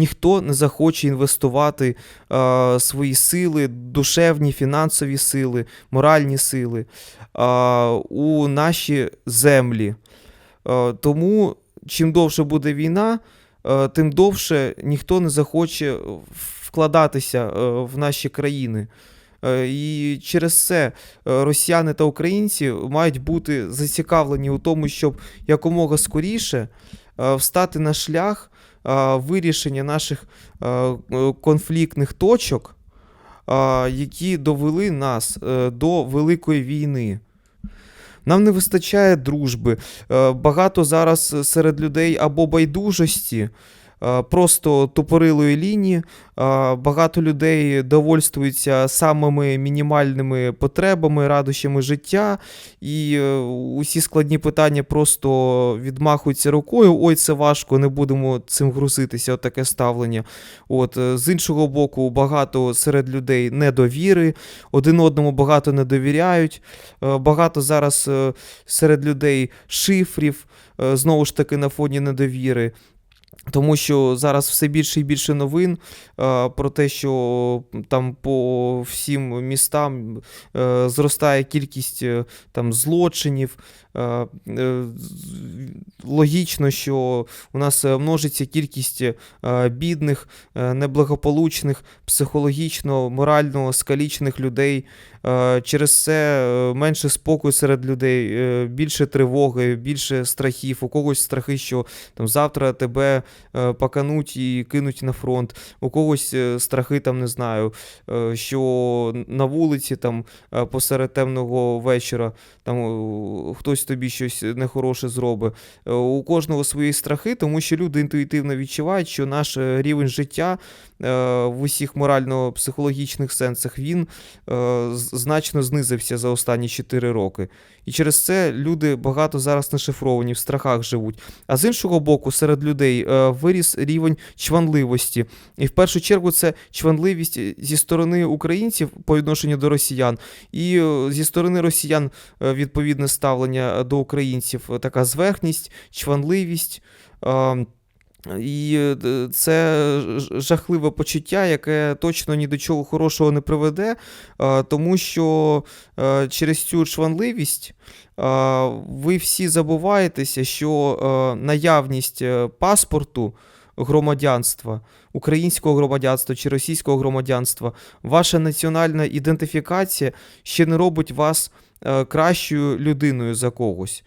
ніхто не захоче інвестувати е, свої сили, душевні, фінансові сили, моральні сили е, у наші землі. Е, тому чим довше буде війна, е, тим довше ніхто не захоче вкладатися е, в наші країни. Е, І через це е, росіяни та українці мають бути зацікавлені у тому, щоб якомога скоріше е, встати на шлях вирішення наших е, е, конфліктних точок, е, які довели нас е, до Великої війни. Нам не вистачає дружби. Е, Багато зараз серед людей або байдужості, е, просто тупорилої лінії. Е, Багато людей довольствуються самими мінімальними потребами, радощами життя, і е, усі складні питання просто відмахуються рукою. Ой, це важко, не будемо цим грузитися. Отаке ставлення. От е, з іншого боку, багато серед людей недовіри, один одному багато не довіряють. Е, Багато зараз е, серед людей шифрів, е, знову ж таки, на фоні недовіри. Тому що зараз все більше і більше новин е, про те, що там по всім містам е, зростає кількість е, там злочинів. Е, е, логічно, що у нас множиться кількість е, бідних, е, неблагополучних, психологічно, морально скалічених людей. Е, Через це менше спокою серед людей, більше тривоги, більше страхів. У когось страхи, що там завтра тебе е, покануть і кинуть на фронт. У когось е, страхи, там не знаю, е, що на вулиці там посеред темного вечора там хтось тобі щось нехороше зробить. У кожного свої страхи, тому що люди інтуїтивно відчувають, що наш рівень життя в усіх морально-психологічних сенсах він значно знизився за останні 4 роки. І через це люди багато зараз нашифровані, в страхах живуть. А з іншого боку, серед людей виріс рівень чванливості. І в першу чергу це чванливість зі сторони українців по відношенню до росіян, і е, зі сторони росіян е, відповідне ставлення до українців, е, така зверхність, чванливість. І е, це жахливе почуття, яке точно ні до чого хорошого не приведе, тому що е, через цю чванливість е, ви всі забуваєтеся, що е, наявність паспорту громадянства, українського громадянства чи російського громадянства, ваша національна ідентифікація ще не робить вас кращою людиною за когось.